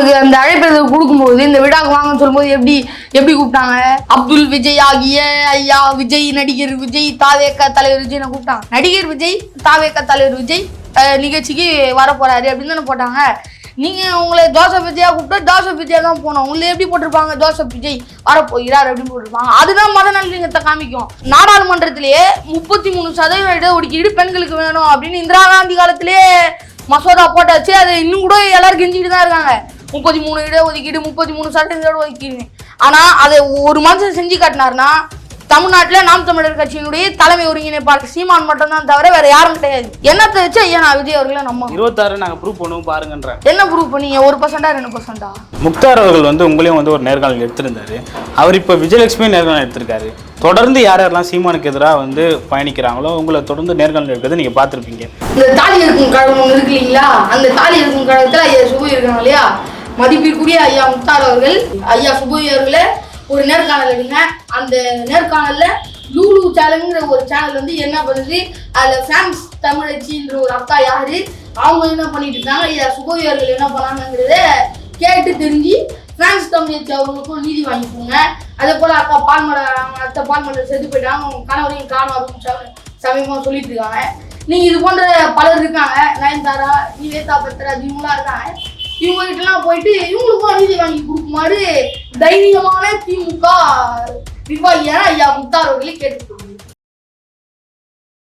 அவங்களுக்கு அந்த அழைப்பு கொடுக்கும்போது இந்த விழாக்கு வாங்கன்னு சொல்லும்போது எப்படி எப்படி கூப்பிட்டாங்க? அப்துல் விஜய் ஆகிய ஐயா விஜய் நடிகர் விஜய் தாவேக்க தலைவர் விஜய் கூப்பிட்டாங்க. நடிகர் விஜய் தாவேக்க தலைவர் விஜய் நிகழ்ச்சிக்கு வரப்போறாரு அப்படின்னு தானே போட்டாங்க. நீங்க உங்களை ஜோசப் விஜயா கூப்பிட்டா ஜோசப் விஜயா தான் போனோம் உங்களை எப்படி போட்டிருப்பாங்க? ஜோசப் விஜய் வரப்போகிறார் அப்படின்னு போட்டிருப்பாங்க. அதுதான் மத நல்லிங்கத்தை காமிக்கும். நாடாளுமன்றத்திலேயே முப்பத்தி மூணு சதவீத இடஒதுக்கீடு பெண்களுக்கு வேணும் அப்படின்னு இந்திரா காந்தி காலத்திலேயே மசோதா போட்டாச்சு. அது இன்னும் கூட எல்லாரும் கெஞ்சிக்கிட்டு தான் இருக்காங்க. முப்பத்தி மூணு இடஒதுக்கீடு முப்பத்தி மூணு சதவீத இடஒதுக்கீடு ஆனா அதை ஒரு மனுஷன் செஞ்சு காட்டினாருன்னா தமிழ்நாட்டில் நாம் தமிழர் கட்சியினுடைய தலைமை ஒருங்கிணைப்பாளர் சீமான் மட்டும்தான் தவிர வேற யாரும் கிடையாது. என்னத்தை வச்சு ஐயா நான் விஜய் அவர்களை நம்ம இருபத்தாறு நாங்க ப்ரூவ் பண்ணுவோம் பாருங்கன்றாங்க என்ன ப்ரூவ் பண்ணீங்க ஒரு பர்சன்டா ரெண்டு பர்சன்டா முக்தார் அவர்கள் வந்து உங்களையும் வந்து ஒரு நேர்காணல் எடுத்திருந்தாரு. அவர் இப்போ விஜயலட்சுமி நேர்காணல் எடுத்திருக்காரு. தொடர்ந்து யார் யாரெல்லாம் சீமானுக்கு எதிராக வந்து பயணிக்கிறாங்களோ உங்களை தொடர்ந்து நேர்காணல் எடுக்கிறது நீங்க பார்த்துருப்பீங்க. இந்த தாலி இருக்கும் கழகம் ஒன்று இருக்கு இல்லைங்களா? அந்த தாலி இருக்கும் கழகத்தில் ஐயா சுபு இருக்காங்க இல்லையா? மதிப்பிற்குரிய ஐயா முத்தார் அவர்கள் ஐயா சுபு அவர்களை ஒரு நேர்காணல் எடுங்க அந்த நேர்காணல்ல லூலு சேனல்ங்கிற ஒரு சேனல் வந்து என்ன பண்ணுது? அதில் ஃபேன்ஸ் தமிழச்சின்ற ஒரு அக்கா யாரு? அவங்க என்ன பண்ணிட்டு இருக்காங்க? ஐயா சுபவி அவர்கள் என்ன பண்ணாங்கிறத கேட்டு தெரிஞ்சு பிரான்ஸ் தமிழச்சி அவங்களுக்கும் நீதி வாங்கிக்கோங்க. அதே போல அக்கா பால்மலை அத்தை பால்மலை செத்து போயிட்டாங்க. அவங்க கணவரையும் காணும். அப்படின்னு சமீபமாக சொல்லிட்டு இருக்காங்க. நீங்க இது போன்ற பலர் இருக்காங்க. நயன்தாரா நிவேதா பத்ரா இவங்களாம் இருக்காங்க. இவங்க கிட்டலாம் போயிட்டு இவங்களுக்கும் நீதி வாங்கி கொடுக்குமாறு தைரியமான திமுக நிர்வாகியான ஐயா முக்தார் அவர்களை கேட்டுக்கொள்கிறேன்.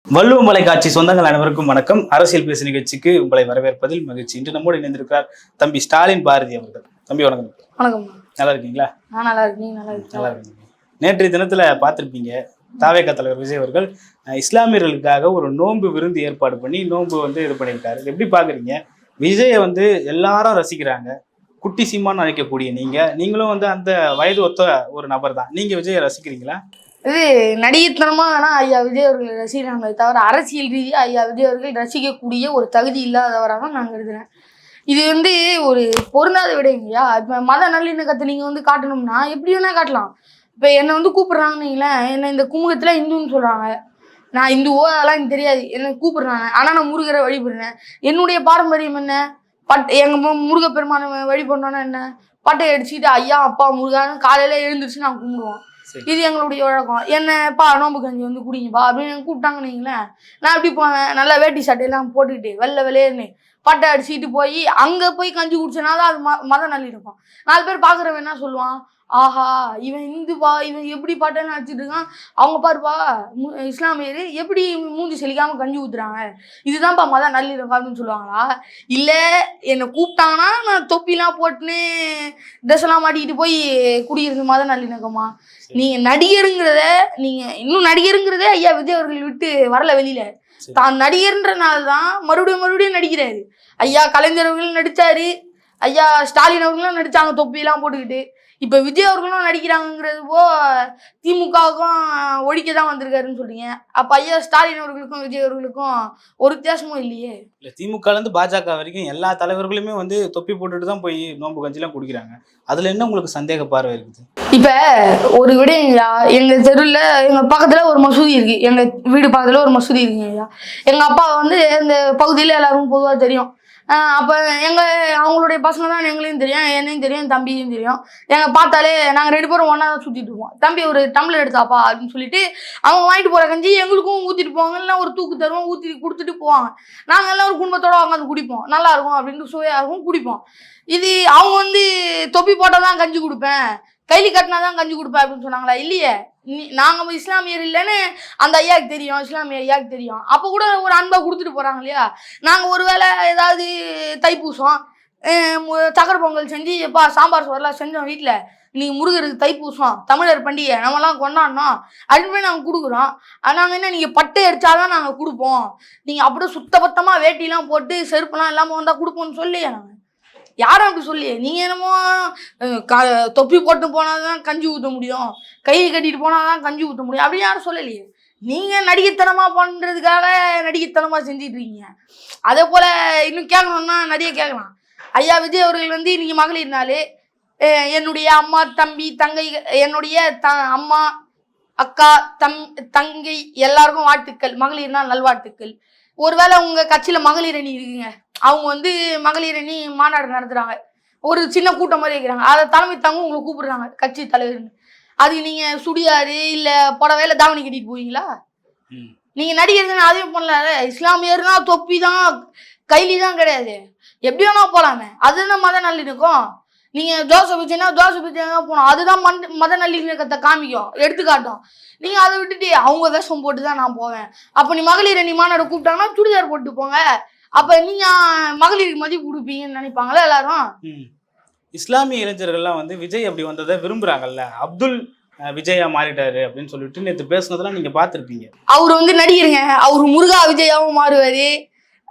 வள்ளுவமலை காட்சி சொந்தங்கள் அனைவருக்கும் வணக்கம். அரசியல் பேசு நிகழ்ச்சிக்கு உங்களை வரவேற்பதில் மகிழ்ச்சி. இன்று நம்மோடு இணைந்திருக்கிறார் தம்பி ஸ்டாலின் பாரதி அவர்கள். தம்பி வணக்கம். வணக்கம். நல்லா இருக்கீங்களா? நான் நல்லா இருக்கேன் நீங்க நல்லா இருக்கீங்க. நேற்றைய தினத்துல பார்த்திருப்பீங்க தாவேக தலைவர் விஜய் அவர்கள் இஸ்லாமியர்களுக்காக ஒரு நோன்பு விருந்து ஏற்பாடு பண்ணி நோன்பு வந்து இது பண்ணியிருக்காரு. எப்படி பாக்குறீங்க விஜயை வந்து எல்லாரும் ரசிக்கிறாங்க. குட்டி சீமான்னு அழைக்கக்கூடிய நீங்க நீங்களும் வந்து அந்த வயது ஒத்த ஒரு நபர் தான் நீங்க விஜயை ரசிக்கிறீங்களா? இது நடிகத்தனமா ஆனா ஐயா விஜய் அவர்களை ரசிக்கிறாங்களே தவிர அரசியல் ரீதியாக ஐயா விஜய் அவர்கள் ரசிக்கக்கூடிய ஒரு தகுதி இல்லாதவராக தான் நான் கருதுறேன். இது வந்து ஒரு பொருந்தாத விடைங்கய்யா இப்போ மத நல்லிணக்கத்தை நீங்கள் வந்து காட்டணும்னா எப்படி வேணா காட்டலாம். இப்போ என்னை வந்து கூப்பிடுறாங்கன்னு என்ன என்னை இந்த குமுகத்தில் இந்துன்னு சொல்கிறாங்க நான் இந்துவோ அதெல்லாம் எனக்கு தெரியாது. என்னை கூப்பிடுறாங்க. ஆனால் நான் முருகரை வழிபடுறேன். என்னுடைய பாரம்பரியம் என்ன? பட் எங்கள் முருகப்பெருமானை வழிபடணும்னா என்ன? பட்டை அடிச்சுட்டு ஐயா அப்பா முருகான்னு காலையில எழுந்திரிச்சு நான் கும்பிடுவோம். இது எங்களுடைய வழக்கம். என்னப்பா நோம்பு கஞ்சி வந்து குடிங்கப்பா அப்படின்னு கூப்பிட்டாங்கன்னு வைங்களேன். நான் எப்படி போவேன். நல்லா வேட்டி சட்டையெல்லாம் போட்டுக்கிட்டு வெள்ளை வெள்ளையர்னு பட்டை அடிச்சுட்டு போய் அங்கே போய் கஞ்சி குடிச்சனா தான் அது ம மத நல்லிருக்கும் நாலு பேர் பார்க்குறவன் என்ன சொல்லுவான்? ஆஹா இவன் இந்துப்பா இவன் எப்படி பாட்டெல்லாம் அடிச்சிட்டு இருக்கான். அவங்க பாருப்பா மு- இஸ்லாமியர் எப்படி மூஞ்சி செலிக்காம கஞ்சி ஊத்துறாங்க? இதுதான்ப்பா மத நல்லிருக்கும் அப்படின்னு சொல்லுவாங்களா? இல்லை என்னை கூப்பிட்டாங்கன்னா நான் தொப்பிலாம் போட்டுன்னு ட்ரெஸ் எல்லாம் மாட்டிக்கிட்டு போய் குடியிருந்த மத நல்லிணக்கமா நீங்க நடிகருங்கிறத நீங்க இன்னும் நடிகருங்கிறதே ஐயா விஜய் அவர்கள் விட்டு வரல வெளியில. தான் நடிகர்ன்றனால தான் மறுபடியும் மறுபடியும் நடிக்கிறாரு. ஐயா கலைஞர் அவர்களும் நடிச்சாரு. ஐயா ஸ்டாலின் அவர்களும் நடிச்சாங்க தொப்பியெல்லாம் போட்டுக்கிட்டு. இப்ப விஜய் அவர்களும் நடிக்கிறாங்கிறது போ திமுகவுக்கும் ஒழிக்க தான் வந்திருக்காருன்னு சொல்றீங்க. அப்ப ஐயா ஸ்டாலின் அவர்களுக்கும் விஜய் அவர்களுக்கும் ஒரு வித்தியாசமும் இல்லையே? இல்ல திமுகல இருந்து பாஜக வரைக்கும் எல்லா தலைவர்களுமே வந்து தொப்பி போட்டுட்டு தான் போய் நோன்பு கஞ்சிலாம் குடிக்கிறாங்க. அதுல என்ன உங்களுக்கு சந்தேக பார்வை இருக்குது? இப்ப ஒரு விடையா எங்க தெருவில் எங்க பக்கத்துல ஒரு மசூதி இருக்கு. எங்க வீடு பக்கத்துல ஒரு மசூதி இருக்குங்க ஐயா எங்க அப்பா வந்து இந்த பகுதியில எல்லாருக்கும் பொதுவா தெரியும். அப்போ எங்கள் அவங்களுடைய பசங்க தான் எங்களையும் தெரியும் என்னையும் தெரியும் என் தம்பியும் தெரியும். எங்கள் பார்த்தாலே நாங்கள் ரெண்டு பேரும் ஒன்றா தான் சுற்றிட்டு இருப்போம் தம்பி ஒரு டம்ளர் எடுத்தாப்பா அப்படின்னு சொல்லிட்டு அவங்க வாங்கிட்டு போகிற கஞ்சி எங்களுக்கும் ஊற்றிட்டு போவாங்க. இல்லைன்னா ஒரு தூக்கு தருவோம் ஊற்றி கொடுத்துட்டு போவாங்க. நாங்கள் எல்லாம் ஒரு குடும்பத்தோட உட்காந்து குடிப்போம். நல்லா இருக்கும் அப்படின்னு சுவையாக இருக்கும் குடிப்போம். இது அவங்க வந்து தொப்பி போட்டால் தான் கஞ்சி கொடுப்பேன். கைலி கட்டினா தான் கஞ்சி கொடுப்பேன் அப்படின்னு சொன்னாங்களா? இல்லையே. நீ நாங்கள் இஸ்லாமியர் இல்லைன்னு அந்த ஐயாவுக்கு தெரியும் இஸ்லாமிய ஐயாவுக்கு தெரியும். அப்போ கூட ஒரு அன்பா கொடுத்துட்டு போகிறாங்க இல்லையா? நாங்கள் ஒருவேளை ஏதாவது தைப்பூசம் அஹ் சக்கரை பொங்கல் செஞ்சு எப்பா சாம்பார் சோறுலாம் செஞ்சோம் வீட்டில் இன்னைக்கு முருகருக்கு தைப்பூசம் தமிழர் பண்டிகை நம்மலாம் கொண்டாடினோம் அப்படின்னு போய் நாங்கள் கொடுக்குறோம். நாங்கள் என்ன நீங்கள் பட்டை அடிச்சாதான் நாங்கள் கொடுப்போம். நீங்கள் அப்படியே சுத்தபத்தமாக வேட்டிலாம் போட்டு செருப்புலாம் இல்லாமல் வந்தால் கொடுப்போம்னு சொல்லியே நாங்கள் யாரும் அப்படி சொல்லியே நீங்கள் என்னமோ க- தொப்பி போட்டு போனால் தான் கஞ்சி ஊற்ற முடியும். கை கட்டிட்டு போனால் தான் கஞ்சி ஊற்ற முடியும். அப்படின்னு யாரும் சொல்லலையே. நீங்கள் நடிகைத்தனமாக பண்ணுறதுக்காக நடிகைத்தனமாக செஞ்சிட்டு இருக்கீங்க. அதே போல் இன்னும் கேட்கணும்னா நிறைய கேட்கலாம். ஐயா விஜய் அவர்கள் வந்து இன்றைக்கி மகளிர் நாள். என்னுடைய அம்மா தம்பி தங்கை என்னுடைய த அம்மா அக்கா தம் தங்கை எல்லாருக்கும் வாழ்த்துக்கள். மகளிர் நாள் நல்வாழ்த்துக்கள். ஒருவேளை உங்கள் கட்சியில் மகளிர் அணி இருக்குங்க. அவங்க வந்து மகளிர் அணி மாநாடு நடத்துகிறாங்க ஒரு சின்ன கூட்டம் மாதிரி வைக்கிறாங்க. அதை தலைமை தாங்க உங்களை கூப்பிடுறாங்க கட்சி தலைவர்னு. அதுக்கு நீங்க சுடியாரு இல்ல புடவையில தாவணி கட்டிட்டு போவீங்களா? ம். நீங்க நடிகர் அதையும் பண்ணல இஸ்லாமியர்னா தொப்பி தான் கைலி தான் கிடையாது. எப்படி வேணா போலாமே. அதுதான் மத நல்லிணக்கம்? நீங்க தோசை பிச்சைனா தோசை பிச்சை போகணும். அதுதான் மண் மத நல்லிணக்கத்தை காமிக்கும். எடுத்துக்காட்டும். நீங்க அதை விட்டுட்டு அவங்க வேஷம் போட்டு தான் நான் போவேன். அப்ப நீ மகளிர் அணி மாநாடு கூப்பிட்டாங்கன்னா சுடிதார் போட்டு போங்க. அப்ப நீங்க மகளிருக்கு மதிப்பு கொடுப்பீங்கன்னு நினைப்பாங்களா எல்லாரும். இஸ்லாமிய இளைஞர்கள்லாம் வந்து விஜய் அப்படி வந்ததை விரும்புறாங்கல்ல. அப்துல் விஜயா மாறிட்டாரு அப்படின்னு சொல்லிட்டு நேற்று பேசுனதெல்லாம் நீங்க பார்த்திருப்பீங்க. அவர் வந்து நடிகருங்க. அவர் முருகா விஜயாவும் மாறுவாரு.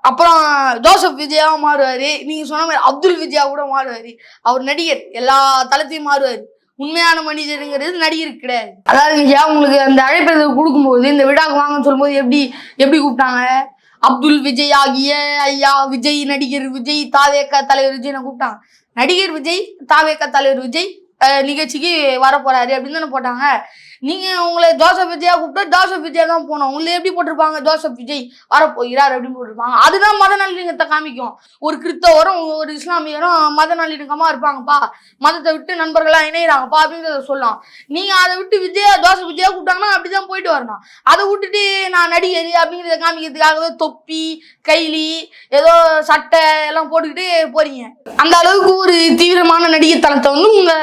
அப்புறம் ஜோசப் விஜயாவும் மாறுவாரு. நீங்க சொன்ன மாதிரி அப்துல் விஜயா கூட மாறுவாரு. அவர் நடிகர். எல்லா தளத்தையும் மாறுவாரு. உண்மையான மனிதருங்கிறது நடிகருக்கு கிடையாது. அதாவது உங்களுக்கு அந்த அழைப்பதை கொடுக்கும்போது இந்த விழாக்கு வாங்கன்னு சொல்லும்போது எப்படி எப்படி கூப்பிட்டாங்க? அப்துல் விஜய் ஆகிய ஐயா விஜய் நடிகர் விஜய் தாவேக்க தலைவர் விஜய்னு கூப்பிட்டாங்க. நடிகர் விஜய் தாவேக்க தலைவர் விஜய் அஹ், நிகழ்ச்சிக்கு வர போறாரு அப்படின்னு தானே போட்டாங்க. நீங்க உங்களை ஜோசப் விஜயா கூப்பிட்டா ஜோசப் விஜயா தான் போனோம் உங்களை எப்படி போட்டிருப்பாங்க? ஜோசப் விஜய் வரப்போகிறார் அப்படின்னு போட்டிருப்பாங்க. அதுதான் மத நல்லிணக்கத்தை காமிக்கும். ஒரு கிறிஸ்தவரும் ஒரு இஸ்லாமியரும் மத நல்லிணக்கமா இருப்பாங்கப்பா. மதத்தை விட்டு நண்பர்களா இணையிறாங்கப்பா அப்படின்றத சொல்லலாம். நீங்க அதை விட்டு விஜயா ஜோசப் விஜயா கூப்பிட்டாங்கன்னா அப்படிதான் போயிட்டு வரணும். அதை விட்டுட்டு நான் நடிகர் அப்படிங்கிறத காமிக்கிறதுக்காகவே தொப்பி கைலி ஏதோ சட்டை எல்லாம் போட்டுக்கிட்டு போறீங்க. அந்த அளவுக்கு ஒரு தீவிரமான நடிகை தளத்தை வந்து உங்க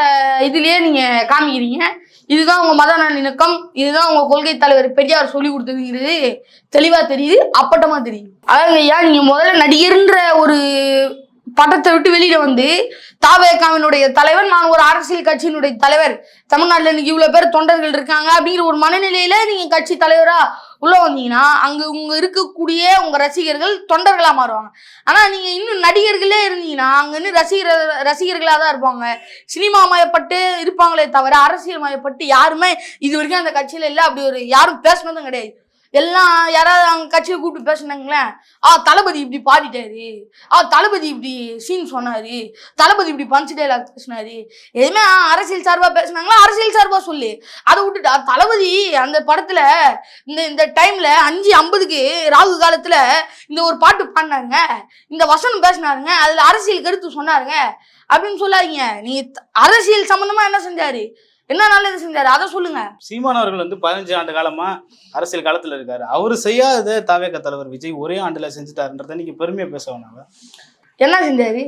இதுலயே நீங்க காமிக்கிறீங்க. இதுதான் உங்க மத நல்லிணக்கம் இதுதான் உங்க கொள்கை தலைவர் பெரியார் சொல்லி கொடுத்ததுங்கிறது தெளிவா தெரியுது அப்பட்டமா தெரியுது. அதாவது ஐயா நீங்க முதல்ல நடிகர்ன்ற ஒரு பட்டத்தை விட்டு வெளியில வந்து தாவேகாவினுடைய தலைவர் நான் ஒரு அரசியல் கட்சியினுடைய தலைவர் தமிழ்நாட்டில் இன்னைக்கு இவ்வளவு பேர் தொண்டர்கள் இருக்காங்க அப்படிங்கிற ஒரு மனநிலையில நீங்க கட்சி தலைவரா உள்ள வந்தீங்கன்னா அங்க உங்க இருக்கக்கூடிய உங்க ரசிகர்கள் தொண்டர்களா மாறுவாங்க. ஆனா நீங்க இன்னும் நடிகர்களே இருந்தீங்கன்னா அங்க இன்னும் ரசிகர் ரசிகர்களா தான் இருப்பாங்க. சினிமா மயப்பட்டு இருப்பாங்களே தவிர அரசியல் மயப்பட்டு யாருமே இது வரைக்கும் அந்த கட்சியில இல்ல. அப்படி ஒரு யாரும் பேசுனதும் கிடையாது. எல்லாம் யாராவது அவங்க கட்சியை கூப்பிட்டு பேசினாங்களேன். ஆ தளபதி இப்படி பாடிட்டாரு. ஆ தளபதி இப்படி சீன் சொன்னாரு. தளபதி இப்படி பஞ்ச் டைலாக் பேசினாரு. எதுவுமே அரசியல் சார்பாக பேசுனாங்களா? அரசியல் சார்பாக சொல்லு. அதை விட்டுட்டா தளபதி அந்த படத்தில் இந்த இந்த டைமில் அஞ்சு ஐம்பதுக்கு ராகு காலத்தில் இந்த ஒரு பாட்டு பாடினாருங்க. இந்த வசனம் பேசினாருங்க. அதில் அரசியல் கருத்து சொன்னாருங்க. அப்படின்னு சொல்லாதீங்க. நீ அரசியல் சம்மந்தமாக என்ன செஞ்சாரு? என்ன நல்லது செஞ்சாரு? அதை சொல்லுங்க. சீமான் அவர்கள் வந்து பதினஞ்சு ஆண்டு காலமா அரசியல் காலத்துல இருக்காரு. அவர் செய்யாத தாவேக தலைவர் விஜய் ஒரே ஆண்டுல செஞ்சுட்டாருன்றத நீங்க பெருமையா பேச வேணாம் என்ன செஞ்சாரு.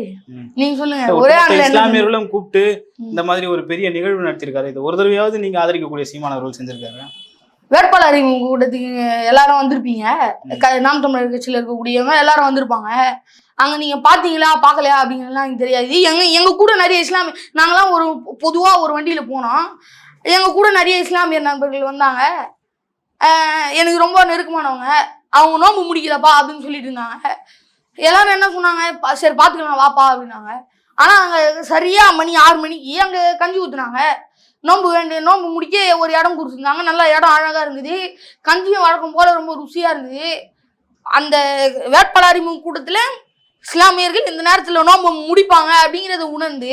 நீங்க சொல்லுங்க. ஒரே ஆண்டுல? இஸ்லாமியர்களும் கூப்பிட்டு இந்த மாதிரி ஒரு பெரிய நிகழ்வு நடத்திருக்காரு இது ஒரு தடவையாவது நீங்க ஆதரிக்கக்கூடிய சீமான் அவர்கள் செஞ்சிருக்காரு? வேட்பாளர் கூட்டத்துக்கு எல்லாரும் வந்திருப்பீங்க. நாம் தமிழர் கட்சியில இருக்கக்கூடியவங்க எல்லாரும் வந்திருப்பாங்க. அங்க நீங்க பாத்தீங்களா பார்க்கலையா அப்படிங்கிறதுலாம் எனக்கு தெரியாது. எங்க எங்க கூட நிறைய இஸ்லாமிய நாங்களாம் ஒரு பொதுவா ஒரு வண்டியில போனோம். எங்க கூட நிறைய இஸ்லாமிய நண்பர்கள் வந்தாங்க. எனக்கு ரொம்ப நெருக்கமானவங்க. அவங்க நோம்பு முடிக்கலப்பா அப்படின்னு சொல்லிட்டு இருந்தாங்க. எல்லாரும் என்ன சொன்னாங்க சரி பாத்துக்கலாம் வாப்பா அப்படின்னாங்க. ஆனா அங்க சரியா மணி ஆறு மணிக்கு அங்க கஞ்சி ஊத்துனாங்க. நோம்பு வேண்டிய நோம்பு முடிக்க ஒரு இடம் கொடுத்துருந்தாங்க. நல்ல இடம் அழகா இருந்தது. கஞ்சியும் வழக்கம் போல ரொம்ப ருசியா இருந்தது. அந்த வேட்பாளர் அறிமுக கூட்டத்துல இஸ்லாமியர்கள் இந்த நேரத்துல நோம்பு முடிப்பாங்க அப்படிங்கறத உணர்ந்து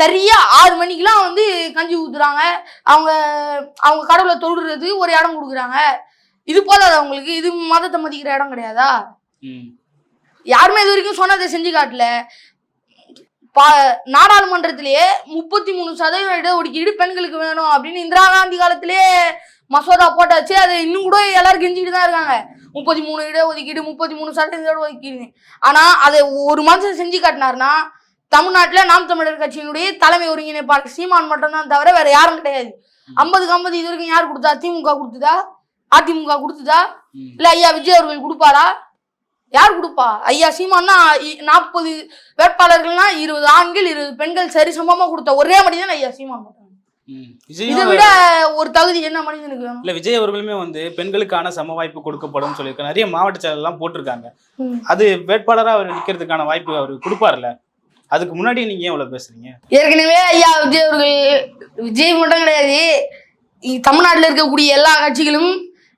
சரியா ஆறு மணிக்கெல்லாம் வந்து கஞ்சி ஊத்துறாங்க. அவங்க அவங்க கடவுளை தொழுறது ஒரு இடம் கொடுக்குறாங்க. இது போதாது அவங்களுக்கு இது மதத்தை மதிக்கிற இடம் கிடையாதா. யாருமே இது வரைக்கும் சொன்னதை செஞ்சு காட்டல. பா நாடாளுமன்றத்திலேயே முப்பத்தி மூணு சதவீதம் இடஒதுக்கீடு பெண்களுக்கு வேணும் அப்படின்னு இந்திரா காந்தி காலத்திலேயே மசோதா போட்டாச்சு அது இன்னும் கூட எல்லாரும் கெஞ்சிக்கிட்டு தான் இருக்காங்க. முப்பத்தி மூணு இடஒதுக்கீடு முப்பத்தி மூணு சதவீதம் இடஒதுக்கீடு ஆனா அதை ஒரு மனுஷன் செஞ்சு காட்டினாருன்னா தமிழ்நாட்டுல நாம் தமிழர் கட்சியினுடைய தலைமை ஒருங்கிணைப்பாளர் சீமான் மட்டும்தான் தவிர வேற யாரும் கிடையாது. ஐம்பதுக்கு ஐம்பது இது வரைக்கும் யார் கொடுத்தா? திமுக கொடுத்ததா? அதிமுக கொடுத்ததா. இல்ல ஐயா விஜய் அவர்கள் கொடுப்பாரா? யார் கொடுப்பா? ஐயா சீமான்னா நாற்பது வேட்பாளர்கள்னா இருபது ஆண்கள் இருபது பெண்கள் சரி சமமா கொடுத்த ஒரே மனிதன் ஐயா சீமான் மட்டும். இதை விட ஒரு தகுதி என்ன மனிதனுக்கு? இல்ல விஜய் அவர்களுமே வந்து பெண்களுக்கான சம வாய்ப்பு கொடுக்கப்படும் சொல்லியிருக்காங்க நிறைய மாவட்ட செயலர் எல்லாம் போட்டிருக்காங்க. அது வேட்பாளரா அவர் நிக்கிறதுக்கான வாய்ப்பு அவர் கொடுப்பார்ல அதுக்கு முன்னாடி நீங்க ஏன் இவ்வளவு பேசுறீங்க? ஏற்கனவே ஐயா விஜய் அவர்கள் விஜய் மட்டும் கிடையாது தமிழ்நாட்டுல இருக்கக்கூடிய எல்லா கட்சிகளும்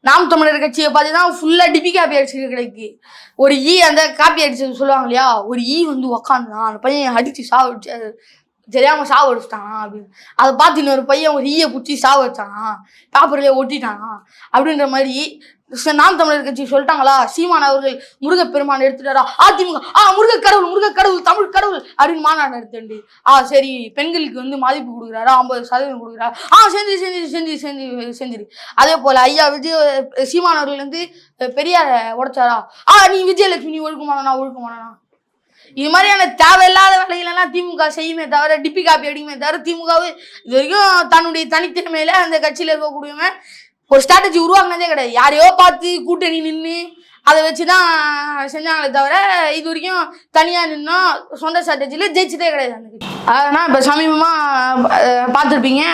நாம் தமிழர் கட்சியை பார்த்து தான் ஃபுல்லா டிபி காப்பி அடிச்சு கிடைக்கு. ஒரு ஈ அந்த காப்பி அடிச்சது சொல்லுவாங்க இல்லையா? ஒரு ஈ வந்து உக்காந்தான் அந்த பையன் அடிச்சு சாவிச்சு தெரியாம சாவு அடிச்சிட்டானா அப்படின்னு. அதை பார்த்து இன்னொரு பையன் ஒரு ஈய பிடிச்சி சாவு வச்சானா பேப்பர்லயே ஒட்டிட்டானா அப்படின்ற மாதிரி ச- நாம் தமிழர் கட்சி சொல்லிட்டாங்களா? சீமான் அவர்கள் முருகப்பெருமான் எடுத்துட்டாரா? அதிமுக ஆ முருக கடவுள் முருக கடவுள் தமிழ் கடவுள் அப்படின்னு மாநாடு எடுத்துண்டு ஆ சரி பெண்களுக்கு வந்து மதிப்பு கொடுக்குறாரா? ஐம்பது சதவீதம் கொடுக்குறாரு ஆ செஞ்சு செஞ்சு செஞ்சு செஞ்சு செஞ்சிரு. அதே போல ஐயா விஜய் சீமான் அவர்கள் வந்து பெரியார உடைச்சாரா? ஆ நீ விஜயலட்சுமி நீ ஒழுக்கமானா ஒழுக்கமானா இது மாதிரியான தேவையில்லாத வேலைகளெல்லாம் திமுக செய்யுமே தவிர டிப்பி காப்பி அடிக்குமே தவிர திமுகவு இது வரைக்கும் தன்னுடைய தனித்திறமையில அந்த கட்சியில இருக்கக்கூடியவங்க ஒரு ஸ்ட்ராட்டஜி உருவாக்குனதே கிடையாது. யாரையோ பார்த்து கூட்டணி நின்று அதை வச்சு தான் செஞ்சாங்களே தவிர இது வரைக்கும் தனியாக நின்னோம் சொந்த ஸ்ட்ராட்டஜியில் ஜெயிச்சதே கிடையாது அந்த கட்சி. அதனால் இப்போ சமீபமாக பார்த்துருப்பீங்க.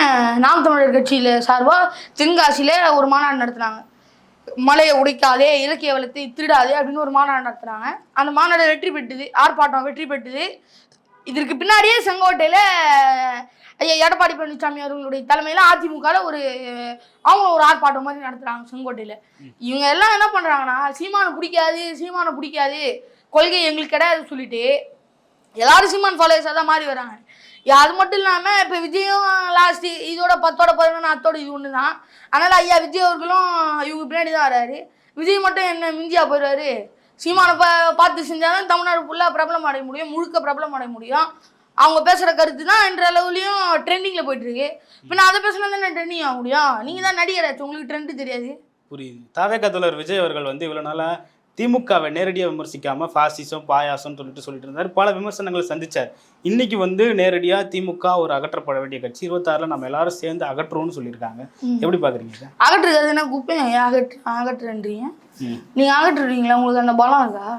நாம் தமிழர் கட்சியில் சார்பாக தென்காசியில் ஒரு மாநாடு நடத்துனாங்க. மலையை உடைக்காதே இலக்கிய வளத்தை திருடாதே அப்படின்னு ஒரு மாநாடு நடத்துனாங்க. அந்த மாநாடு வெற்றி பெற்றுது ஆர்ப்பாட்டம் வெற்றி பெற்றுது. இதற்கு பின்னாடியே செங்கோட்டையில் ஐயா எடப்பாடி பழனிசாமி அவர்களுடைய தலைமையில் அதிமுகவில் ஒரு அவங்க ஒரு ஆர்ப்பாட்டம் மாதிரி நடத்துகிறாங்க செங்கோட்டையில். இவங்க எல்லாம் என்ன பண்ணுறாங்கன்னா சீமானை பிடிக்காது சீமானை பிடிக்காது கொள்கை எங்களுக்கு கிடையாது சொல்லிட்டு எல்லாரும் சீமான் ஃபாலோவர்ஸாக தான் மாறி வராங்க. அது மட்டும் இல்லாமல் இப்போ விஜயும் லாஸ்ட்டு இதோட பத்தோட பதினொன்று அத்தோட இது ஒன்று தான். அதனால் ஐயா விஜய் அவர்களும் இவங்க பின்னாடி தான் வராரு. விஜய் மட்டும் என்ன மிஞ்சியா போயிடுவாரு? சீமானை பா பார்த்து செஞ்சாலும் தமிழ்நாடு ஃபுல்லாக பிரபலம் அடைய முடியும் முழுக்க பிரபலம் அடைய முடியும். அவங்க பேசுகிற கருத்து தான் என்ற அளவுலையும் ட்ரெண்டிங்கில் போயிட்டுருக்கு இப்போ நான் அதை பேசினா தானே ட்ரெண்டிங் ஆக முடியும்? நீங்கள் தான் நடிகராச்சு உங்களுக்கு ட்ரெண்டு தெரியாது. புரியுது. தாவேக்கா தோழர் விஜய் அவர்கள் வந்து இவ்வளோ நாளா திமுகவை நேரடியாக விமர்சிக்காம பாசிசம் பாயாசம் சொல்லிட்டு சொல்லிட்டு இருந்தார். பல விமர்சனங்களை சந்திச்சார். இன்னைக்கு வந்து நேரடியா திமுக ஒரு அகற்றப்பட வேண்டிய கட்சி. இருபத்தாறுல நம்ம எல்லாரும் சேர்ந்து அகற்றுவோம்னு சொல்லியிருக்காங்க. எப்படி பாக்குறீங்க இதை? அகற்றுறது என்ன குப்பை? அகற்று அகற்றுன்றீங்க நீங்கள் அகற்றுறீங்களா? உங்களுக்கு அந்த பலம் இருக்கா?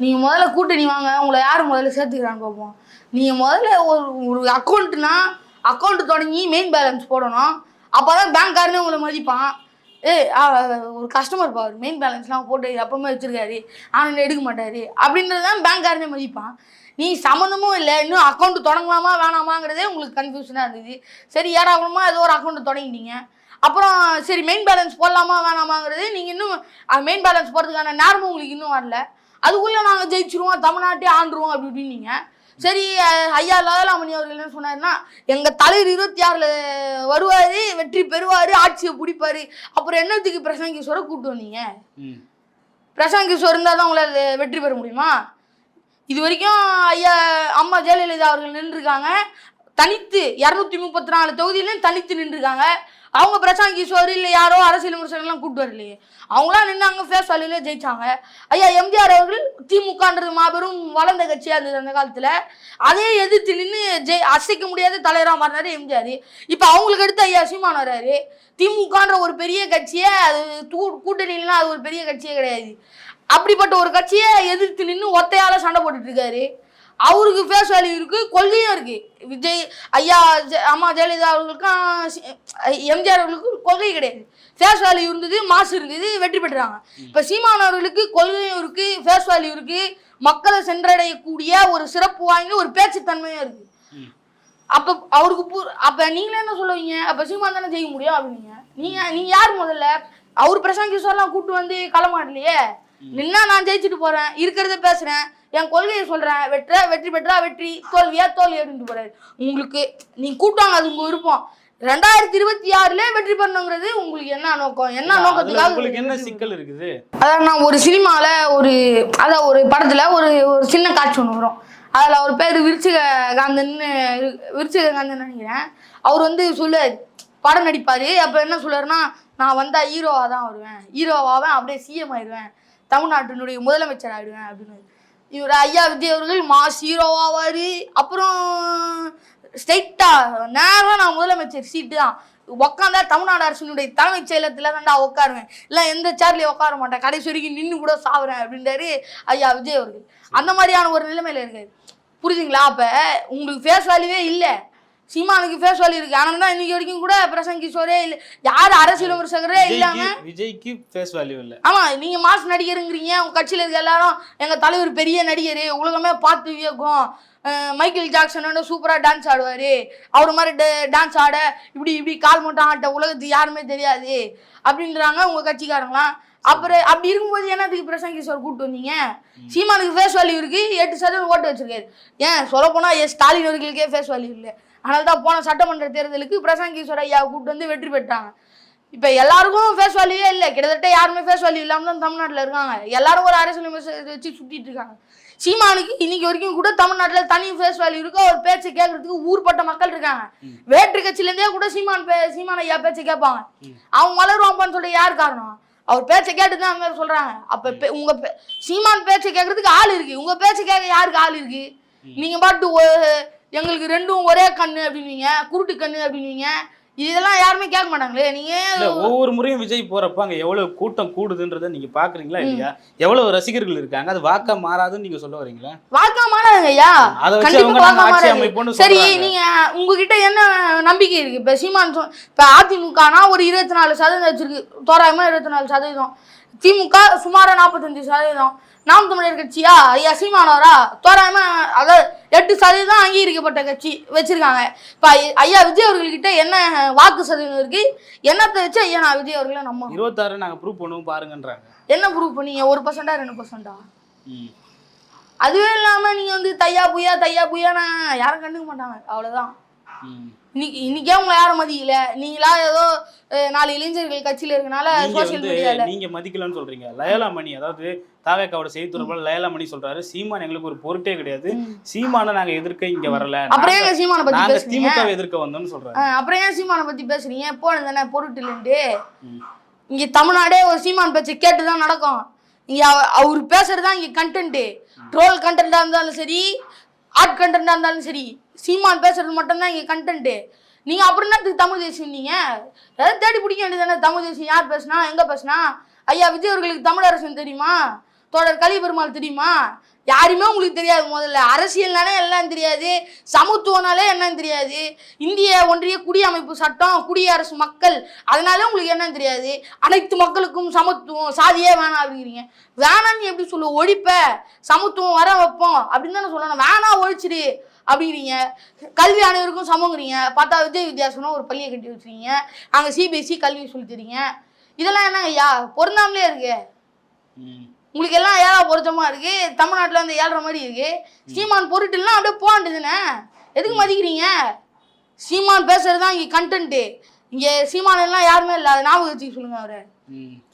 நீங்கள் முதல்ல கூட்டணி வாங்க. உங்களை யார் முதல்ல சேர்த்துக்கிறான்னு பார்ப்போம். நீங்கள் முதல்ல ஒரு ஒரு அக்கௌண்ட்னா அக்கௌண்ட் தொடங்கி மெயின் பேலன்ஸ் போடணும். அப்போ தான் பேங்க்காரனே உங்களை மதிப்பான். ஏ ஆ, ஒரு கஸ்டமர் பார் மெயின் பேலன்ஸ்லாம் போட்டு எப்பவுமே வச்சுருக்காரு. ஆனால் எடுக்க மாட்டாரு. அப்படின்றது தான் பேங்க்காரனே மதிப்பான். நீ சம்மந்தமும் இல்லை இன்னும் அக்கௌண்ட் தொடங்கலாமா வேணாமாங்கிறதே உங்களுக்கு கன்ஃபியூஷனாக இருந்தது. சரி ஏறாகணுமா ஏதோ ஒரு அக்கௌண்ட் தொடங்கிட்டீங்க. அப்புறம் சரி மெயின் பேலன்ஸ் போடலாமா வேணாமாங்கிறது நீங்கள் இன்னும் மெயின் பேலன்ஸ் போடுறதுக்கான நேரமும் உங்களுக்கு இன்னும் வரல. அதுக்குள்ளே நாங்கள் ஜெயிச்சிருவோம் தமிழ்நாட்டே ஆண்டுருவோம் அப்படி இப்படின்னீங்க. சரி ஐயா லாலாமணி அவர்கள் என்ன சொன்னாருன்னா எங்கள் தலைவர் இருபத்தி ஆறில் வருவார் வெற்றி பெறுவார் ஆட்சியை பிடிப்பாரு. அப்புறம் என்னத்துக்கு பிரசங்கீஸ்வரை கூப்பிட்டு வந்தீங்க? பிரசாந்த் கிஷோர் இருந்தால் தான் உங்களால் வெற்றி பெற முடியுமா? இது வரைக்கும் ஐயா அம்மா ஜெயலலிதா அவர்கள் நின்றுருக்காங்க. தனித்து இரநூத்தி முப்பத்தி நாலு தொகுதியிலும் தனித்து நின்றுருக்காங்க. அவங்க பிரசாந்த் கிஷோர் இல்லை யாரோ அரசியல் விமர்சனம்லாம் கூப்பிட்டு வரலையே. அவங்களாம் நின்னாங்க ஃபேஸ் வேலையில ஜெயிச்சாங்க. ஐயா எம்ஜிஆர் அவர்கள் திமுகன்றது மாபெரும் வளர்ந்த கட்சியாக இருந்தது அந்த காலத்தில். அதே எதிர்த்து நின்று ஜெய் அசைக்க முடியாத தலைவராக மாறினார் எம்ஜிஆர். இப்போ அவங்களுக்கு அடுத்து ஐயா சீமான் வர்றாரு. திமுகன்ற ஒரு பெரிய கட்சியை அது தூ கூட்டணிலாம் அது ஒரு பெரிய கட்சியே கிடையாது. அப்படிப்பட்ட ஒரு கட்சியை எதிர்த்து நின்று ஒத்தையால் சண்டை போட்டுட்ருக்காரு அவருக்கு ஃபேஸ் வேல்யூ இருக்கு கொள்கையும் இருக்கு. விஜய் ஐயா அம்மா ஜெயலலிதா அவர்களுக்கும் எம்ஜிஆர் அவர்களுக்கும் கொள்கை கிடையாது. ஃபேஸ் வேல்யூ இருந்தது மாசு இருந்தது வெற்றி பெற்றாங்க. இப்போ சீமான் அவர்களுக்கு கொள்கையும் இருக்கு ஃபேஸ் வேல்யூ இருக்கு. மக்களை சென்றடையக்கூடிய ஒரு சிறப்பு வாய்ந்த ஒரு பேச்சுத்தன்மையும் இருக்கு. அப்ப அவருக்கு பூ அப்ப நீங்களே என்ன சொல்லுவீங்க? அப்ப சீமான் தானே ஜெயிக்க முடியும் அப்படிங்க நீங்க நீங்க யார் முதல்ல? அவர் பிரசாந்த் கிஷோர்லாம் கூட்டு வந்து களமாடலையே. நின்னா நான் ஜெயிச்சுட்டு போறேன் இருக்கிறத பேசுறேன். என் கொள்கையை சொல்றேன் வெற்ற வெற்றி பெற்றா வெற்றி தோல்வியா தோல்வி அப்படின்ட்டு போறாரு. உங்களுக்கு நீங்க கூட்டுவாங்க அது உங்க விருப்பம். ரெண்டாயிரத்தி இருபத்தி ஆறுல வெற்றி பண்ணணுங்கிறது உங்களுக்கு என்ன நோக்கம்? என்ன நோக்கத்துக்காக உங்களுக்கு என்ன சிக்கல் இருக்குது? அதான் நான் ஒரு சினிமாவில் ஒரு அதான் ஒரு படத்தில் ஒரு ஒரு சின்ன காட்சி ஒன்று வரும். அதில் அவர் பேர் விருச்சிக காந்தன்னு விருச்சிக காந்தன் நினைக்கிறேன். அவர் வந்து சொல்லுவார் படம் நடிப்பார். அப்போ என்ன சொல்லுவாருன்னா நான் வந்தால் ஹீரோவாக தான் வருவேன். ஹீரோவாவேன் அப்படியே சிஎம் ஆயிடுவேன். தமிழ்நாட்டினுடைய முதலமைச்சர் ஆயிடுவேன் அப்படின்னு. இவர் ஐயா விஜய் அவர்கள் மாஸ் ஹீரோவாவார் அப்புறம் ஸ்ட்ரைட்டாக நேரம் நான் முதலமைச்சர் சீட்டு தான். உக்காந்தா தமிழ்நாடு அரசினுடைய தலைமைச் செயலத்தில் தான்டா உட்காருவேன் இல்லை எந்த சேர்லையும் உட்கார மாட்டேன். கடைசி வரைக்கும் நின்று கூட சாவுறேன் அப்படின்றாரு ஐயா விஜய் அவர்கள். அந்த மாதிரியான ஒரு நிலைமையில இருக்காரு. புரியுதுங்களா அப்போ? உங்களுக்கு ஃபேஸ் வேல்யூவே இல்லை. சீமானுக்கு ஃபேஸ் வேல்யூ இருக்கு. ஆனால் தான் இன்னைக்கு வரைக்கும் கூட பிரசங்க கிஷோரே இல்லை யார் அரசியல் விமர்சகரே இல்லாம விஜய்க்கு ஃபேஸ் வேல்யூ இல்ல. ஆமா நீங்க மாஸ் நடிகருங்கிறீங்க. உங்க கட்சியில இருக்க எல்லாரும் எங்க தலைவர் பெரிய நடிகர். உலகமே பார்த்து வியக்கும். மைக்கேல் ஜாக்சனோட சூப்பரா டான்ஸ் ஆடுவாரு. அவர் மாதிரி டான்ஸ் ஆட இப்படி இப்படி கால் மட்டும் ஆட்ட உலகத்துக்கு யாருமே தெரியாது. அப்படின்றாங்க உங்க கட்சிக்காரங்களாம். அப்புறம் அப்படி இருக்கும்போது என்னத்துக்கு பிரசாந்த் கிஷோர் கூப்பிட்டு வந்தீங்க? சீமானுக்கு ஃபேஸ் வேல்யூ இருக்கு. எட்டு சதவீதம் ஓட்டு வச்சிருக்காரு. ஏன் சொல்ல போனா எஸ் ஸ்டாலின் அவர்களுக்கே ஃபேஸ் வேல்யூ இல்லை. அதனால தான் போன சட்டமன்ற தேர்தலுக்கு பிரசாந்த் கிஷோர் ஐயா கூப்பிட்டு வந்து வெற்றி பெற்றாங்க. இப்போ எல்லாருக்கும் ஃபேஸ் வேல்யூயே இல்லை. கிட்டத்தட்ட யாருமே ஃபேஸ் வேல்யூ இல்லாமல் தான் தமிழ்நாட்டில் இருக்காங்க. எல்லாரும் ஒரு அரசியல் விமர்சனத்தை வச்சு சுத்திட்டு இருக்காங்க. சீமானுக்கு இன்னைக்கு வரைக்கும் கூட தமிழ்நாட்டில் தனி ஃபேஸ் வேல்யூ இருக்கு? அவர் பேச்சை கேட்கறதுக்கு ஊர்பட்ட மக்கள் இருக்காங்க. வேற்று கட்சியிலேருந்தே கூட சீமான் பே சீமான் ஐயா பேச்சை கேட்பாங்க. அவன் வளருவான்பான்னு சொல்லி யார் காரணம்? அவர் பேச்சை கேட்டு தான் அந்த மாதிரி சொல்றாங்க. அப்ப பே- உங்க பே- சீமான் பேச்சை கேட்கறதுக்கு ஆள் இருக்கு. உங்க பேச்சை கேட்க யாருக்கு ஆள் இருக்கு? நீங்க பாட்டு எங்களுக்கு ரெண்டும் ஒரே கண்ணு அப்படின்வீங்க குருட்டு கண்ணு அப்படின்வீங்க இதெல்லாம் யாருமே கேட்க மாட்டாங்களே. நீங்க ஒவ்வொரு முறையும் விஜய் போறப்ப அங்க எவ்வளவு கூட்டம் கூடுதுன்றதை நீங்க பாக்குறீங்களா இல்லையா? எவ்வளவு ரசிகர்கள் இருக்காங்க? அது வாக்கா மாறாதுன்னு நீங்க சொல்ல வரீங்களா? வாக்கா மாறாதுங்க ஐயா. அதை வச்சு அவங்க சரி நீங்க உங்ககிட்ட என்ன நம்பிக்கை இருக்கு? இப்ப சீமான் இப்ப அதிமுகனா ஒரு இருபத்தி நாலு சதவீதம் வச்சிருக்கு. தோராயமா இருபத்தி நாலு சதவீதம். திமுக சுமாரா நாற்பத்தஞ்சு சதவீதம். நாம் தமிழர் கட்சியா? ஐயா சீமானவரா தோராயமா அதாவது எட்டு சதவீதம் அங்கீகரிக்கப்பட்ட கட்சி வச்சிருக்காங்க. இப்ப ஐயா விஜய் அவர்கள்கிட்ட என்ன வாக்கு சதவீதம் இருக்கு? என்னத்தை வச்சு ஐயா நான் விஜய் அவர்களை நம்ம இருபத்தாறு நாங்க ப்ரூவ் பண்ணுவோம் பாருங்கன்றாங்க. என்ன ப்ரூவ் பண்ணீங்க? ஒரு பர்சன்டா ரெண்டு பர்சன்டா ம். அதுவே இல்லாம நீங்க வந்து தையா புய்யா தையா புய்யானா யாரும் கண்டுக்க மாட்டாங்க. அவ்வளவுதான். ம். இன்னைக்கு இன்னைக்கே உங்களை யாரும் மதிக்கல? நீங்களா ஏதோ நாலு இளைஞர்கள் கட்சியில இருக்கனால சோசியல் மீடியால நீங்க மதிக்கலன்னு சொல்றீங்க. லயலா மணி அதாவது தாவேக்காவோட செய்தி தொடர்பாளர் லயலா மணி சொல்றாரு. சீமான் எங்களுக்கு ஒரு பொருட்டே கிடையாது. சீமானை நாங்க எதிர்க்க இங்க வரல. அப்புறம் ஏங்க சீமானை பத்தி பேசுறீங்க? திமுகவை எதிர்க்க வந்தோம்னு சொல்றாரு. அஹ், அப்புறம் ஏன் சீமானை பத்தி பேசுறீங்க? போனது தானே பொருட்டு இல்லைன்ட்டு. ம். இங்க தமிழ்நாடே ஒரு சீமான் பேச்சை கேட்டு தான் நடக்கும். இங்க அவ- அவர் பேசுறது தான் இங்க கண்டென்ட் ட்ரோல் கண்டென்ட்டா இருந்தாலும் சரி ஆர்ட் கண்டென்ட்டா இருந்தாலும் சரி சீமான் பேசுறது மட்டும்தான் இங்க கண்டென்ட்டு நீங்க அப்புறம் தான் தமிழ் தேசியம் நீங்க. ஏதாவது தேடி பிடிக்க வேண்டியதானே தமிழ் தேசியம்? யார் பேசுனா? எங்க பேசுனா? ஐயா விஜய் அவர்களுக்கு தமிழ் அரசன் தெரியுமா? தோழர் கலி பெருமாள் தெரியுமா? யாருமே உங்களுக்கு தெரியாது முதல்ல. அரசியல்னாலே எல்லாம் தெரியாது. சமத்துவனாலே என்னன்னு தெரியாது. இந்திய ஒன்றிய குடியமைப்பு சட்டம் குடியரசு மக்கள் அதனாலே உங்களுக்கு என்னன்னு தெரியாது. அனைத்து மக்களுக்கும் சமத்துவம் சாதியே வேணாம் அப்படிங்கிறீங்க. வேணான்னு எப்படி சொல்லுவோம் ஒழிப்ப. சமத்துவம் வர வைப்போம் அப்படின்னு தானே சொல்லணும். வேணா ஒழிச்சிடு. அப்படிங்கிறீங்க. கல்வி அனைவருக்கும் சமங்கிறீங்க பார்த்தா விஜய் வித்தியாசம்னா ஒரு பள்ளியை கட்டி வச்சிருக்கீங்க. அங்கே சிபிஎஸ்சி கல்வி சொல்லி தரீங்க இதெல்லாம் என்ன ஐயா? பொருந்தாமலே இருக்கு. உங்களுக்கு எல்லாம் ஏழா பொருத்தமா இருக்கு. தமிழ்நாட்டுல வந்து ஏழ்ற மாதிரி இருக்கு. சீமான் பொருட்டுலாம் அப்படியே போகாண்டுதுண்ணே எதுக்கு மதிக்கிறீங்க? சீமான் பேசுறது தான் இங்க கண்டென்ட் இங்க சீமான் எல்லாம் யாருமே இல்லை அதை ஞாபகம் வச்சுக்க சொல்லுங்க அவரை.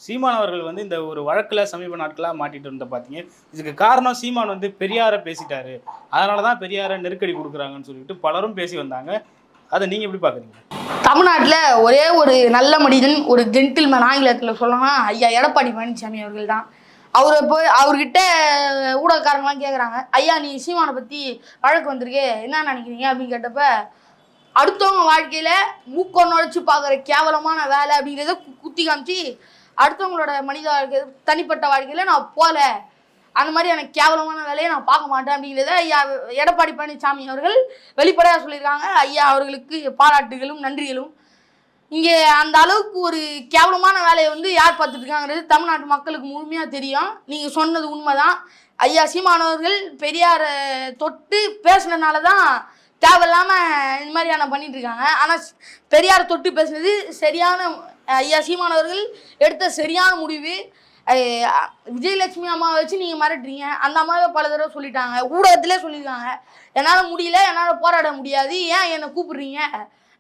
சீமான் அவர்கள் வந்து இந்த ஒரு வழக்கில் சமீப நாட்களாக மாட்டிட்டு இருந்த பார்த்தீங்க இதுக்கு காரணம் சீமான் வந்து பெரியார பேசிட்டாரு. அதனாலதான் பெரியார நெருக்கடி கொடுக்குறாங்கன்னு சொல்லிட்டு பலரும் பேசி வந்தாங்க. அதை நீங்கள் எப்படி பார்க்குறீங்க தமிழ்நாட்டில் ஒரே ஒரு நல்ல மனிதன் ஒரு ஜென்டில்மேன் ஆங்கிலத்தில் சொல்லணும்னா ஐயா எடப்பாடி பழனிசாமி அவர்கள் தான். அவரை போய் அவர்கிட்ட ஊடகக்காரங்களாம் கேட்குறாங்க ஐயா நீ சீமானை பற்றி வழக்கு வந்திருக்கே என்ன நினைக்கிறீங்க? அப்படின்னு கேட்டப்ப அடுத்தவங்க வாழ்க்கையில் மூக்கம் நுழைச்சு பார்க்குற கேவலமான வேலை அப்படிங்கிறத குத்தி காமிச்சு அடுத்தவங்களோட மனித வாழ்க்கை தனிப்பட்ட வாழ்க்கையில் நான் போகல. அந்த மாதிரி எனக்கு கேவலமான வேலையை நான் பார்க்க மாட்டேன் அப்படிங்கிறத ஐயா எடப்பாடி பழனிசாமி அவர்கள் வெளிப்படையாக சொல்லியிருக்காங்க. ஐயா அவர்களுக்கு பாராட்டுகளும் நன்றிகளும். இங்கே அந்த அளவுக்கு ஒரு கேவலமான வேலையை வந்து யார் பார்த்துட்டு இருக்காங்கிறது தமிழ்நாட்டு மக்களுக்கு முழுமையாக தெரியும். நீங்கள் சொன்னது உண்மைதான். ஐயா சீமானவர்கள் பெரியாரை தொட்டு பேசுனதுனால தான் தேவையில்லாமல் இந்த மாதிரியான பண்ணிட்டு இருக்காங்க. ஆனால் பெரியார் தொட்டு பேசுனது சரியான ஐயா சீமானவர்கள் எடுத்த சரியான முடிவு. விஜயலட்சுமி அம்மாவை வச்சு நீங்கள் மிரட்டுறீங்க. அந்த அம்மாவை பல தடவை சொல்லிட்டாங்க. ஊடகத்திலே சொல்லியிருக்காங்க. என்னால் முடியல என்னால் போராட முடியாது. ஏன் என்னை கூப்பிடுறீங்க?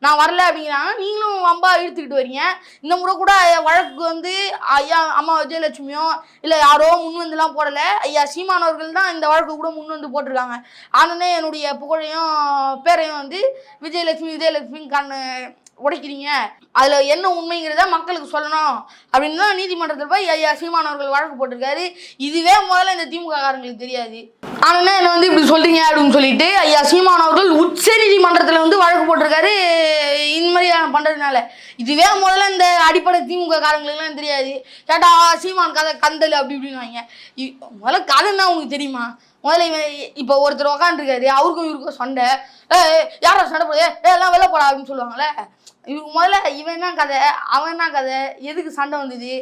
நான் வரல அப்படிங்கிறாங்க நீங்களும் வம்பா இழுத்துக்கிட்டு வரீங்க. இந்த முறை கூட வழக்கு வந்து ஐயா அம்மா விஜயலட்சுமியோ இல்லை யாரோ முன் வந்துலாம் போடலை. ஐயா சீமானவர்கள் தான் இந்த வழக்கு கூட முன் வந்து போட்டிருக்காங்க. ஆனே என்னுடைய புகழையும் பேரையும் வந்து விஜயலட்சுமி விஜயலட்சுமி கண்ணு உடைக்கிறீங்க? அதில் என்ன உண்மைங்கிறத மக்களுக்கு சொல்லணும். அப்படின்னு தான் நீதிமன்றத்தில் போய் ஐயா சீமானவர்கள் வழக்கு போட்டிருக்காரு. இதுவே முதல்ல இந்த திமுக காரங்களுக்கு தெரியாது. ஆனால் என்ன வந்து இப்படி சொல்றீங்க அப்படின்னு சொல்லிட்டு ஐயா சீமான் அவர்கள் உச்ச நீதிமன்றத்தில் வந்து வழக்கு போட்டிருக்காரு. இந்த மாதிரி பண்ணுறதுனால இதுவே முதல்ல இந்த அடிப்படை திமுக காரங்களுக்குலாம் தெரியாது. கேட்டா சீமான் கதை கந்தல் அப்படி இப்படின்னு வாங்க. முதல்ல கதைன்னா உங்களுக்கு தெரியுமா? முதல்ல இவன் இப்போ ஒருத்தர் உக்காண்டிருக்காரு அவருக்கும் இவருக்கும் சண்டை. ஏ யாரா சண்டை போடுது? ஏ எல்லாம் வெளில போடா அப்படின்னு சொல்லுவாங்கல்ல? இவங்க முதல்ல இவன் என்ன கதை? அவன் என்ன கதை? எதுக்கு சண்டை வந்தது?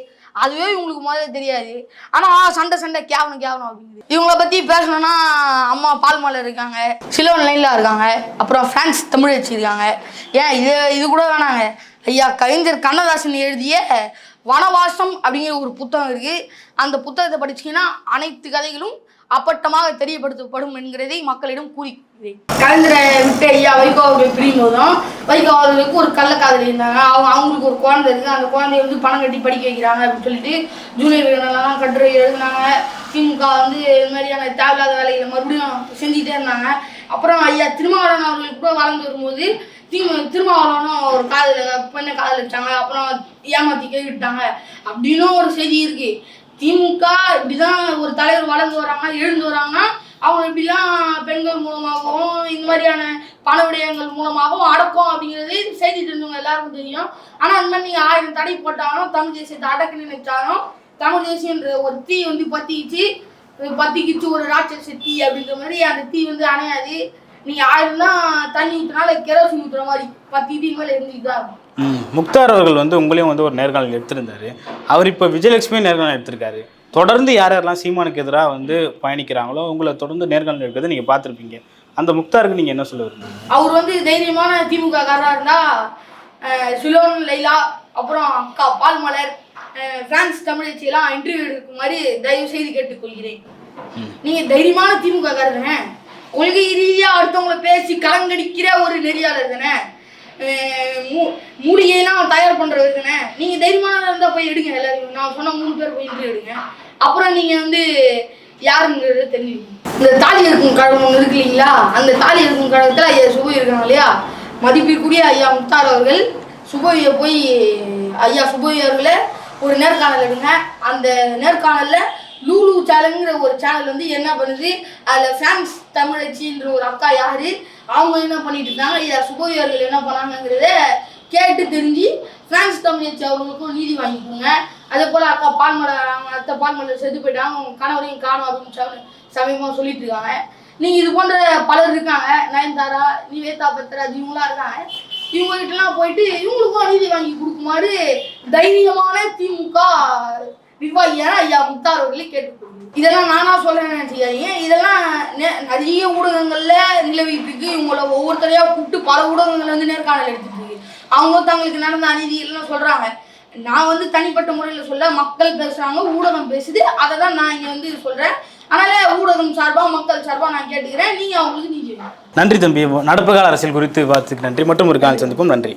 அதுவே இவங்களுக்கு முதல்ல தெரியாது. ஆனால் சண்டை சண்டை கேவனம் கேவனம் அப்படிங்குது. இவங்கள பற்றி பேசணும்னா அம்மா பால்மலை இருக்காங்க சிலோன் லைனில் இருக்காங்க அப்புறம் ஃப்ரான்ஸ் தமிழ் வச்சுருக்காங்க ஏன் இது இது கூட வேணாங்க. ஐயா கவிஞர் கண்ணதாசன் எழுதிய வனவாசம் அப்படிங்கிற ஒரு புத்தகம் இருக்குது அந்த புத்தகத்தை படிச்சீங்கன்னா அனைத்து கதைகளும் அப்பட்டமாக தெரியப்படுத்தப்படும் என்கிறதை மக்களிடம் கூறிக்கிறேன். கலைஞரை விட்டு ஐயா வைகோ அவர்கள் பிரியும் போதும் வைகோ அவர்களுக்கு ஒரு கள்ளக்காதலி இருந்தாங்க. அவங்க அவங்களுக்கு ஒரு குழந்தை இருக்கு அந்த குழந்தைய வந்து பணம் கட்டி படிக்க வைக்கிறாங்க அப்படின்னு சொல்லிட்டு ஜூனியர் விகடனெல்லாம் கட்டுரை எழுதினாங்க. திமுக வந்து இது மாதிரியான தேவையில்லாத வேலைகளை மறுபடியும் செஞ்சுட்டே இருந்தாங்க. அப்புறம் ஐயா திருமாவளவன் அவர்களுக்கு கூட வளர்ந்து வரும்போது திமு திருமாவளவனும் ஒரு காதல் பெண்ணை காதலிச்சாங்க. அப்புறம் ஏமாத்தி கேட்டுட்டாங்க அப்படின்னும் ஒரு செய்தி இருக்கு. திமுக இப்படிதான் ஒரு தலைவர் வளர்ந்து வராங்க எழுந்து வராங்கன்னா அவங்க இப்படிலாம் பெண்கள் மூலமாகவும் இந்த மாதிரியான பண விடயங்கள் மூலமாகவும் அடக்கும் அப்படிங்கிறது செய்தி தெரிஞ்சவங்க எல்லாருக்கும் தெரியும். ஆனால் அந்த மாதிரி நீங்கள் ஆயிரம் தடை போட்டாலும் தமிழ் தேசியத்தை அடக்க நினைச்சாலும் தமிழ் தேசியன்ற ஒரு தீ வந்து பத்திக்கிச்சு. பத்திக்கிச்சு ஒரு ராட்சச தீ அப்படின்ற மாதிரி அந்த தீ வந்து அணையாது. நீங்கள் ஆயிரம் தான் தண்ணி ஊற்றினால கெரோசின் ஊற்றுற மாதிரி பத்து தீ மேலே இருந்துக்கிட்டு தான் இருக்கும். முக்தார் அவர்கள் வந்து உங்களையும் வந்து ஒரு நேர்காணல் எடுத்திருந்தாரு. அவர் இப்போ விஜயலட்சுமி நேர்காணல் எடுத்திருக்காரு. தொடர்ந்து யார் யாரெல்லாம் சீமானுக்கு எதிராக வந்து பயணிக்கிறாங்களோ உங்களை தொடர்ந்து நேர்காணல் எடுக்கிறத நீங்கள் பார்த்துருப்பீங்க. அந்த முக்தாருக்கு நீங்கள் என்ன சொல்ல விரும்புறீங்க? அவர் வந்து தைரியமான திமுக காரராக இருந்தா அஹ், சிலோன் லைலா அப்புறம் அக்கா பால்மலர் பிரான்ஸ் தமிழச்சியெல்லாம் இன்டர்வியூ எடுக்குமாறு தயவு செய்து கேட்டுக்கொள்கிறேன். நீங்க தைரியமான திமுக காரர் தானே? கொள்கை ரீதியா அடுத்தவங்கள பேசி கலங்கடிக்கிற ஒரு நெறியாளர் தானே? அஹ், மூ- தயார் பண்ணுறதுக்குண்ணே தானே நீங்க இருந்தால் போய் எடுங்க எல்லாருக்கும் நான் சொன்ன மூணு பேர் போய் இன்டர்வியூ எடுங்க. அப்புறம் நீங்கள் வந்து யாருங்கிறத தெரிஞ்சுக்கணும். இந்த தாலி இருக்கும் கழகம் ஒன்று இருக்கு இல்லைங்களா? அந்த தாலி இருக்கும் கழகத்தில் ஐயா சுபு இருக்காங்க இல்லையா? மதிப்பிற்குரிய ஐயா முத்தார் அவர்கள். சுபவியை போய் ஐயா சுபவி அவர்களை ஒரு நேர்காணல் எடுங்க. அந்த நேர்காணலில் லூலு சேனலுங்கிற ஒரு சேனல் வந்து என்ன பண்ணுது? அதில் ஃபேன்ஸ் தமிழச்சின்ற ஒரு அக்கா யார்? அவங்க என்ன பண்ணிட்டு இருந்தாங்க? இதை சுபவி என்ன பண்ணாங்கிறத கேட்டு தெரிஞ்சு பிரான்ஸ் தமிழச்சி அவங்களுக்கும் நீதி வாங்கிக்கோங்க. அதே போல் அக்கா பால்மலை அவங்க அத்தை பால்மலை செத்து போயிட்டாங்க. அவங்க கணவரையும் காணும் அப்படின்னு சம- சொல்லிட்டு இருக்காங்க. நீங்கள் இது போன்ற பலர் இருக்காங்க. நயன்தாரா நிவேதா பத்ராஜ் இவங்களாம் இருக்காங்க. இவங்ககிட்டலாம் போயிட்டு இவங்களுக்கும் நீதி வாங்கி கொடுக்குமாறு தைரியமான திமுக நிர்வாகியான ஐயா முக்தார் அவர்களை கேட்டுக்கொள்கிறேன் இதெல்லாம் நானா சொல்றேன்னு நினைச்சுக்காதீங்க இதெல்லாம் நிறைய ஊடகங்கள்ல நிலவிட்டு இவங்கள ஒவ்வொருத்தரையா கூப்பிட்டு பல ஊடகங்கள் வந்து நேர்காணல் எடுத்துட்டு இருக்கு. அவங்க தங்களுக்கு நடந்த அநீதிகள்லாம் சொல்றாங்க. நான் வந்து தனிப்பட்ட முறையில் சொல்ல மக்கள் பேசுறாங்க ஊடகம் பேசுது. அதை தான் நான் இங்க வந்து சொல்றேன். அதனால ஊடகம் சார்பா மக்கள் சார்பா நான் கேட்டுக்கிறேன். நீங்க அவங்களுக்கு நீதி நன்றி தம்பி. நடப்பு கால அரசியல் குறித்து பார்த்துக்கு நன்றி. மற்றும் ஒரு கால் சந்திப்போம். நன்றி.